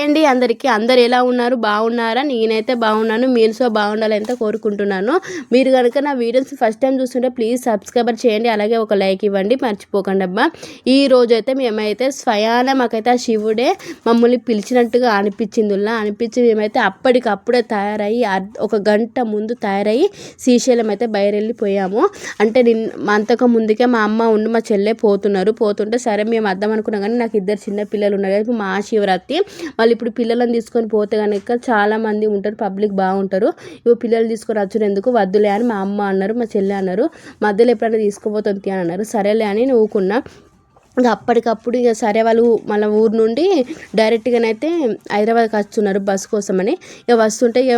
అండి అందరికీ. అందరు ఎలా ఉన్నారు? బాగున్నారా? నేనైతే బాగున్నాను. మీరు సో బాగుండాలని కోరుకుంటున్నాను. మీరు కనుక నా వీడియోస్ ఫస్ట్ టైం చూస్తుంటే ప్లీజ్ సబ్స్క్రైబర్ చేయండి. అలాగే ఒక లైక్ ఇవ్వండి. మర్చిపోకండి అబ్బా. ఈ రోజు అయితే మేమైతే స్వయాన మాకైతే ఆ శివుడే మమ్మల్ని పిలిచినట్టుగా అనిపించిందిలా అనిపించి మేమైతే అప్పటికప్పుడే తయారయ్యి అర్- ఒక గంట ముందు తయారయ్యి శ్రీశైలం అయితే బయరెళ్ళిపోయాము. అంటే నిన్న అంతకు ముందుకే మా అమ్మ ఉండి మా చెల్లె పోతున్నారు. పోతుంటే సరే మేము అర్థం అనుకున్నాం కానీ నాకు ఇద్దరు చిన్న పిల్లలు ఉన్నారు. మా శివరాత్రి మహాశివరాత్రి వాళ్ళు ఇప్పుడు పిల్లలను తీసుకొని పోతే కనుక చాలా మంది ఉంటారు పబ్లిక్ బాగుంటారు. ఇవి పిల్లలు తీసుకొని వచ్చారు ఎందుకు? వద్దులే అని మా అమ్మ అన్నారు మా చెల్లె అన్నారు. మధ్యలో ఎప్పుడైనా తీసుకుపోతుంది అని అన్నారు. సరేలే అని ఊకున్నా ఇంకా అప్పటికప్పుడు ఇక సరే వాళ్ళు మన ఊరు నుండి డైరెక్ట్గానైతే హైదరాబాద్కి వస్తున్నారు బస్ కోసమని. ఇక వస్తుంటే ఇక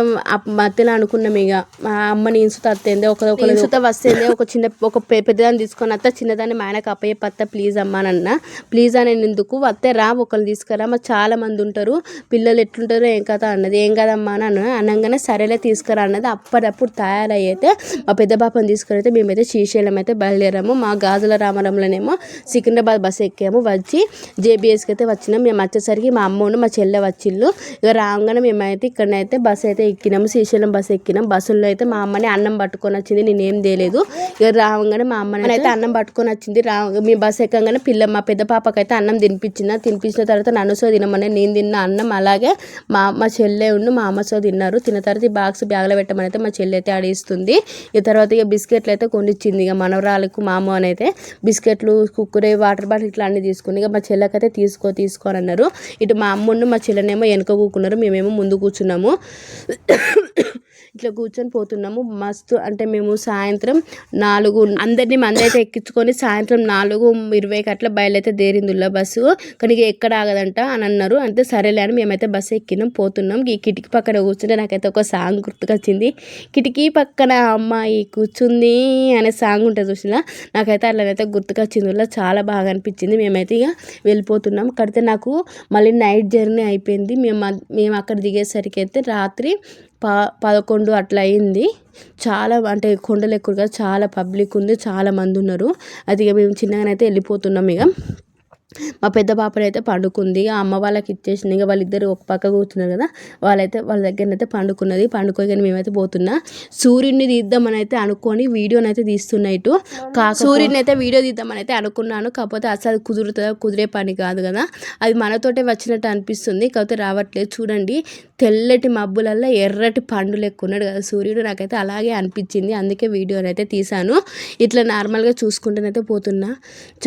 మధ్యలో అనుకున్నాం ఇక మా అమ్మని ఇన్సుత అత్తేందే ఒక ఒక ఇన్సుత వస్తేందే ఒక చిన్న ఒక పెద్దదాన్ని తీసుకొని అత్త చిన్నదాన్ని మా ఆయనకు అప్పయ్య పత్త ప్లీజ్ అమ్మ అని అన్న ప్లీజ్ అని ఎందుకు వస్తే రా ఒకళ్ళు తీసుకురా మా చాలా మంది ఉంటారు పిల్లలు ఎట్లుంటారో ఏం కదా అన్నది ఏం కదమ్మా అని అన్న అనగానే సరేలే తీసుకురా అన్నది అప్పటికప్పుడు తయారయ్యైతే మా పెద్ద పాపని తీసుకురైతే మేమైతే శ్రీశైలం అయితే బయలుదేరాము మా గాజుల రామరంలోనేమో సికింద్రాబాద్ బస్ ఎక్కాము వచ్చి జేబీఎస్కి అయితే వచ్చినాం. మేము వచ్చేసరికి మా అమ్మను మా చెల్లె వచ్చిళ్ళు. ఇక రాగానే మేమైతే ఇక్కడనైతే బస్ అయితే ఎక్కినాము శ్రీశైలం బస్ ఎక్కినాం. బస్సులో అయితే మా అమ్మని అన్నం పట్టుకొని వచ్చింది నేనేం తెలియదు ఇక రాగానే మా అమ్మని అయితే అన్నం పట్టుకొని వచ్చింది. రా మీ బస్ ఎక్కగానే పిల్ల మా పెద్ద పాపకైతే అన్నం తినిపించిన తినిపించిన తర్వాత నన్ను సో తినమని నేను తిన్న అన్నం అలాగే మా అమ్మ చెల్లె ఉండు మా అమ్మ సో తిన్నారు. తిన్న తర్వాత ఈ బాక్స్ బ్యాగ్లో పెట్టమని అయితే మా చెల్లె అయితే ఆడిస్తుంది. ఇక తర్వాత ఇక బిస్కెట్లు అయితే కొనిచ్చింది ఇక మనవరాలకు మా అమ్మ అయితే బిస్కెట్లు కుక్కరే వాటర్ బాటిల్ ఇట్లా అన్ని తీసుకుని ఇక మా చెల్లెకైతే తీసుకో తీసుకో అని అన్నారు. ఇటు మా అమ్మను మా చెల్లెనేమో వెనక కూకున్నారు మేమేమో ముందు కూర్చున్నాము. ఇట్లా కూర్చొని పోతున్నాము. మస్తు అంటే మేము సాయంత్రం నాలుగు అందరినీ మంది అయితే ఎక్కించుకొని సాయంత్రం నాలుగు ఇరవైకి అట్లా బయలుదేరితే దేరిందుల్లా బస్సు. కానీ ఎక్కడ ఆగదంట అని అన్నారు. అంటే సరేలే అని మేమైతే బస్సు ఎక్కినాం పోతున్నాం. ఈ కిటికీ పక్కన కూర్చుంటే నాకైతే ఒక సాంగ్ గుర్తుకొచ్చింది. కిటికీ పక్కన అమ్మాయి కూర్చుంది అనే సాంగ్ ఉంటుంది చూసిన. నాకైతే అట్లనైతే గుర్తుకొచ్చింది. చాలా బాగా అనిపించింది. మేమైతే ఇక వెళ్ళిపోతున్నాం. కడితే నాకు మళ్ళీ నైట్ జర్నీ అయిపోయింది. మేము మేము అక్కడ దిగేసరికి అయితే రాత్రి ప పదకొండు అట్లా అయింది. చాలా అంటే కొండలు ఎక్కువగా చాలా పబ్లిక్ ఉంది చాలా మంది ఉన్నారు. అది ఇక మేము చిన్నగానైతే వెళ్ళిపోతున్నాం ఇక మా పెద్ద పాపనైతే పండుకుంది. ఆ అమ్మ వాళ్ళకి ఇచ్చేసింది. ఇక వాళ్ళిద్దరు ఒక పక్క కూర్చున్నారు కదా. వాళ్ళైతే వాళ్ళ దగ్గరనైతే పండుకున్నది. పండుకోగానే మేమైతే పోతున్నా. సూర్యుడిని తీద్దామని అయితే అనుకొని వీడియోని అయితే తీస్తున్నా ఇటు. కాక సూర్యుడిని అయితే వీడియో తీద్దామని అయితే అనుకున్నాను. కాకపోతే అసలు కుదురుతుందా? కుదిరే పని కాదు కదా. అది మనతోటే వచ్చినట్టు అనిపిస్తుంది. కాకపోతే రావట్లేదు. చూడండి. తెల్లటి మబ్బులల్లో ఎర్రటి పండు లెక్క ఉన్నాడు కదా సూర్యుడు. నాకైతే అలాగే అనిపించింది. అందుకే వీడియోని అయితే తీశాను. ఇట్లా నార్మల్గా చూసుకుంటూనైతే పోతున్నా.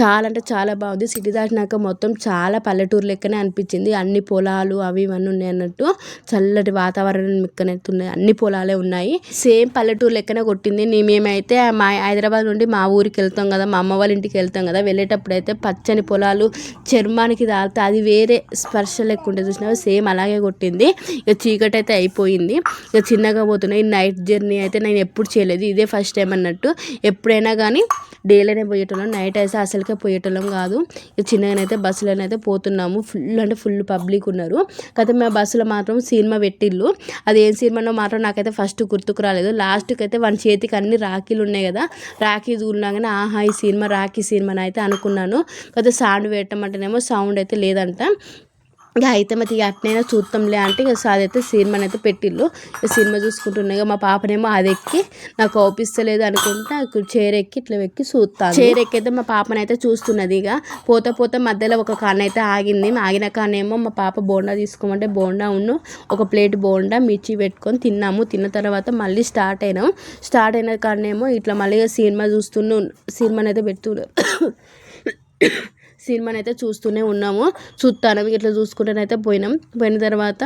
చాలా అంటే చాలా బాగుంది. సిటీ చూసినాక మొత్తం చాలా పల్లెటూరు లెక్కనే అనిపించింది. అన్ని పొలాలు అవి ఇవన్నీ ఉన్నాయి అన్నట్టు చల్లటి వాతావరణం లెక్కనైతే ఉన్నాయి అన్ని పొలాలే ఉన్నాయి. సేమ్ పల్లెటూరు లెక్కనే కొట్టింది. మేమైతే మా హైదరాబాద్ నుండి మా ఊరికి వెళ్తాం కదా మా అమ్మ వాళ్ళ ఇంటికి వెళ్తాం కదా వెళ్ళేటప్పుడు అయితే పచ్చని పొలాలు చర్మానికి తాగితే అది వేరే స్పర్శ లెక్క ఉంటుంది చూసినా సేమ్ అలాగే కొట్టింది. ఇక చీకటి అయితే అయిపోయింది. ఇక చిన్నగా పోతున్నాయి. నైట్ జర్నీ అయితే నేను ఎప్పుడు చేయలేదు. ఇదే ఫస్ట్ టైం అన్నట్టు. ఎప్పుడైనా కానీ డేలోనే పోయేటోళ్ళం. నైట్ అయితే అసలుకే పోయేటోళ్ళం కాదు. ఇక చిన్న చిన్నగానైతే బస్సులోనైతే పోతున్నాము. ఫుల్ అంటే ఫుల్ పబ్లిక్ ఉన్నారు. కాకపోతే మా బస్సులో మాత్రం సినిమా పెట్టిళ్ళు. అది ఏం సినిమానో మాత్రం నాకైతే ఫస్ట్ గుర్తుకు రాలేదు. లాస్ట్కి అయితే వాని చేతికి అన్ని రాఖీలు ఉన్నాయి కదా. రాఖీ చూడగానే ఆహా ఈ సినిమా రాఖీ సినిమా అయితే అనుకున్నాను. కాకపోతే సౌండ్ పెట్టమంటేనేమో సౌండ్ అయితే లేదంట. ఇక అయితే మరి ఇక అట్నైనా చూద్దాంలే అంటే ఇక అదైతే సినిమాని అయితే పెట్టిళ్ళు. ఇక సినిమా చూసుకుంటున్నాయి మా పాపనేమో అది ఎక్కి నాకు ఓపిస్తలేదు అనుకుంటా చైర్ ఎక్కి ఇట్లా ఎక్కి చూస్తాను చైర్ ఎక్కితే మా పాపనైతే చూస్తున్నది ఇక. పోతా పోతా మధ్యలో ఒక కాన్ అయితే ఆగింది. ఆగిన కానేమో మా పాప బోండా తీసుకోమంటే బోండా ఉన్ను ఒక ప్లేట్ బోండా మిర్చి పెట్టుకొని తిన్నాము. తిన్న తర్వాత మళ్ళీ స్టార్ట్ అయినాం. స్టార్ట్ అయిన కాడనేమో ఇట్లా మళ్ళీ ఇక సినిమా చూస్తూనే సినిమాని అయితే పెడుతూ సినిమాని అయితే చూస్తూనే ఉన్నాము. చూస్తాను ఇట్లా చూసుకుంటూనైతే పోయినాం. పోయిన తర్వాత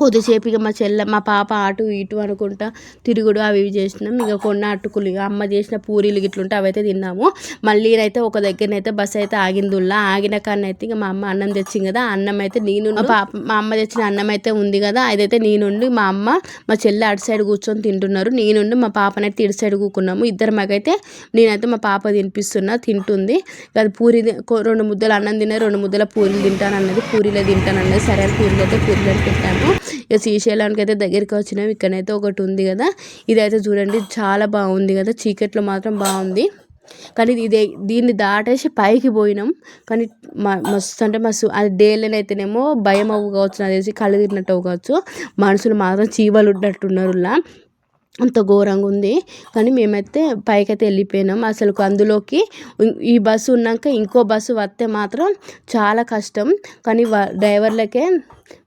కొద్దిసేపు ఇక మా చెల్ల మా పాప అటు ఇటు అనుకుంటా తిరుగుడు అవి ఇవి చేసినాం ఇక కొన్న అటుకులు ఇక అమ్మ చేసిన పూరీలు గిట్లుంటే అవైతే తిన్నాము. మళ్ళీ అయితే ఒక దగ్గరనైతే బస్ అయితే ఆగిందుల్లా. ఆగిన కాడనైతే ఇక మా అమ్మ అన్నం తెచ్చింది కదా అన్నం అయితే నేను మా పాప మా అమ్మ తెచ్చిన అన్నం అయితే ఉంది కదా అదైతే నేనుండి మా అమ్మ మా చెల్లె అటు సైడ్ కూర్చొని తింటున్నారు. నేనుండి మా పాపనైతే ఇటు సైడ్ కూకున్నాము. ఇద్దరు మాకైతే నేనైతే మా పాప తినిపిస్తున్నా తింటుంది. అది పూరి రెండు ముద్దలు అన్నం తిన్నా రెండు ముద్దల పూరీలు తింటాను అన్నది పూరీలే తింటాను అన్నది సరే పూరీలు అయితే పూరీలు అని పెట్టాను ఇక శ్రీశైలానికి అయితే దగ్గరికి వచ్చినాం. ఇక్కడైతే ఒకటి ఉంది కదా. ఇదైతే చూడండి చాలా బాగుంది కదా. చీకట్లో మాత్రం బాగుంది. కానీ ఇదే దీన్ని దాటేసి పైకి పోయినాం. కానీ మ- మస్తు అంటే మస్తు అది డేలైనా అయితేనేమో భయం అవ్వు కావచ్చు నాకు కళ్ళు తిరిగినట్టు అవ్వచ్చు కావచ్చు. మనుషులు మాత్రం చీవలు ఉన్నట్టున్నారు అంత ఘోరంగా ఉంది. కానీ మేమైతే పైకైతే వెళ్ళిపోయినాం. అసలు అందులోకి ఈ బస్సు ఉన్నాక ఇంకో బస్సు వస్తే మాత్రం చాలా కష్టం. కానీ డ్రైవర్లకే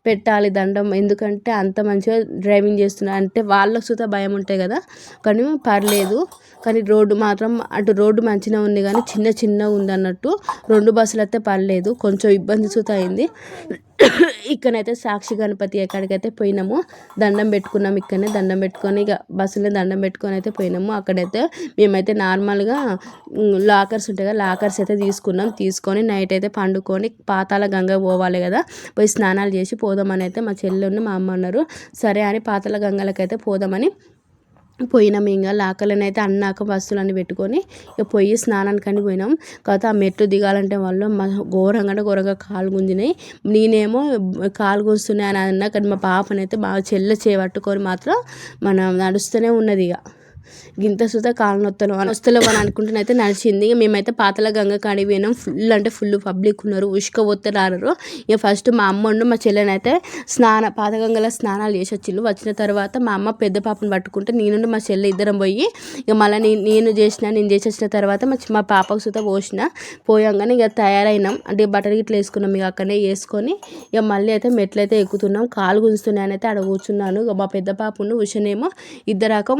పెట్టాలి దండం. ఎందుకంటే అంత మంచిగా డ్రైవింగ్ చేస్తున్నారు అంటే వాళ్ళకు సుతా భయం ఉంటాయి కదా. కానీ పర్లేదు. కానీ రోడ్డు మాత్రం అటు రోడ్డు మంచిగా ఉంది కానీ చిన్న చిన్నగా ఉంది అన్నట్టు. రెండు బస్సులు అయితే పర్లేదు. కొంచెం ఇబ్బంది సుతా అయింది. ఇక్కడైతే సాక్షి గణపతి ఎక్కడికైతే పోయినాము దండం పెట్టుకున్నాం ఇక్కడనే దండం పెట్టుకొని ఇక బస్సులో దండం పెట్టుకొని అయితే పోయినాము. అక్కడైతే మేమైతే నార్మల్గా లాకర్స్ ఉంటాయి కదా లాకర్స్ అయితే తీసుకున్నాం. తీసుకొని నైట్ అయితే పండుకొని పాతాల గంగ పోవాలి కదా. పోయి స్నానాలు చేసి పోదామని అయితే మా చెల్లెని మా అమ్మ అన్నారు. సరే అని పాతల గంగలకైతే పోదామని పోయినాం. ఇంకా లాకర్లను అయితే అన్నాక వస్తువులన్నీ పెట్టుకొని ఇక పోయి స్నానానికని పోయినాం. కాకపోతే ఆ మెట్లు దిగాలంటే వాళ్ళు మా ఘోరంగా ఘోరంగా కాలు గుంజినాయి. నేనేమో కాలు గుంజుతున్నాయి అని అన్నా కానీ మా పాపనైతే బాగా చెల్ల చేపట్టుకొని మాత్రం మనం నడుస్తూనే ఉన్నది ఇక. గింత సుత కాలు నొత్తలు వస్తలేవు అని అనుకుంటున్న అయితే నడిచింది. మేమైతే పాతల గంగ కాడి పోయినాం. ఫుల్ అంటే ఫుల్ పబ్లిక్ ఉన్నారు. ఉష్క పోతే రారు ఇక ఫస్ట్ మా అమ్మ ఉండు మా చెల్లెని అయితే స్నాన పాత గంగలో స్నానాలు చేసి వచ్చిళ్ళు. వచ్చిన తర్వాత మా అమ్మ పెద్ద పాపను పట్టుకుంటే నేను మా చెల్లె ఇద్దరం పోయి ఇక మళ్ళీ నేను నేను చేసిన నేను చేసి వచ్చిన తర్వాత మా మా పాపకు సుత పోసిన. పోయంగానే ఇక తయారైనాం. అంటే బట్టలు గిట్ల వేసుకున్నాం ఇక అక్కడనే వేసుకొని ఇక మళ్ళీ అయితే మెట్లు అయితే ఎక్కుతున్నాం. కాలు గుంజుతున్నాయని అయితే అక్కడ కూర్చున్నాను. ఇక మా పెద్ద పాపను ఉషనేమో ఇద్దరు రకం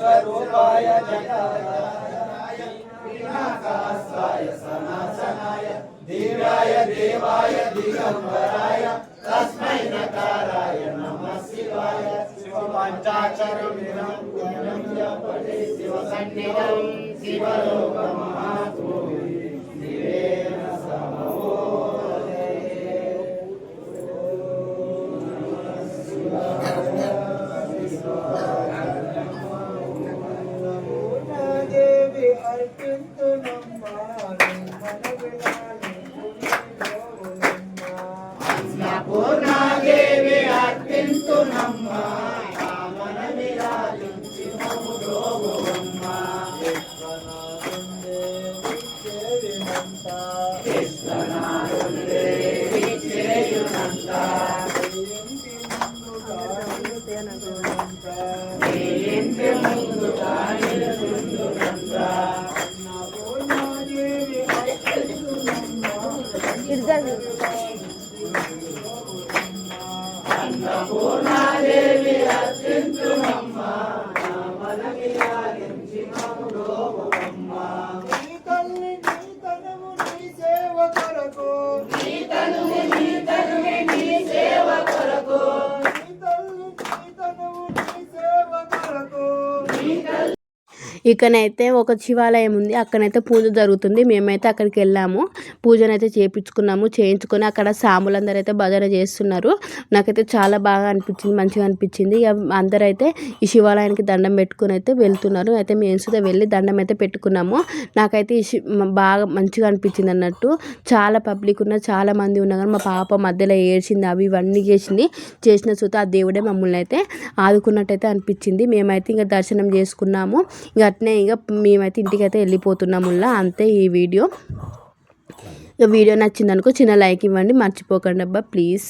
स्वरूपाय जगदाय विनाकास्ताय सनासनाय दिव्याय देवाय दिगंबराय तस्मै नकाराय नमः शिवाय शिवपञ्चाक्षरमिदं पुण्यं पठे शिवसन्निधं शिवलोकमहा ఇక్కడనైతే ఒక శివాలయం ఉంది. అక్కడనైతే పూజ జరుగుతుంది. మేమైతే అక్కడికి వెళ్ళాము. పూజనైతే చేయించుకున్నాము చేయించుకొని అక్కడ సాములందరూ అయితే భజన చేస్తున్నారు. నాకైతే చాలా బాగా అనిపించింది. మంచిగా అనిపించింది. ఇక అందరైతే ఈ శివాలయానికి దండం పెట్టుకుని అయితే వెళ్తున్నారు. అయితే మేము సుధా వెళ్ళి దండం అయితే పెట్టుకున్నాము. నాకైతే ఈ బాగా మంచిగా అనిపించింది అన్నట్టు. చాలా పబ్లిక్ ఉన్న చాలా మంది ఉన్నా కానీ మా పాప మధ్యలో ఏడ్చింది. అవి ఇవన్నీ చేసింది. చేసిన సుత ఆ దేవుడే మమ్మల్ని అయితే ఆదుకున్నట్టయితే అనిపించింది. మేమైతే ఇంకా దర్శనం చేసుకున్నాము. ఇక అట్నే ఇక మేమైతే ఇంటికైతే వెళ్ళిపోతున్నాముల్లా అంతే ఈ వీడియో. ఇక వీడియో నచ్చిందనుకో చిన్న లైక్ ఇవ్వండి మర్చిపోకండి అబ్బా ప్లీజ్.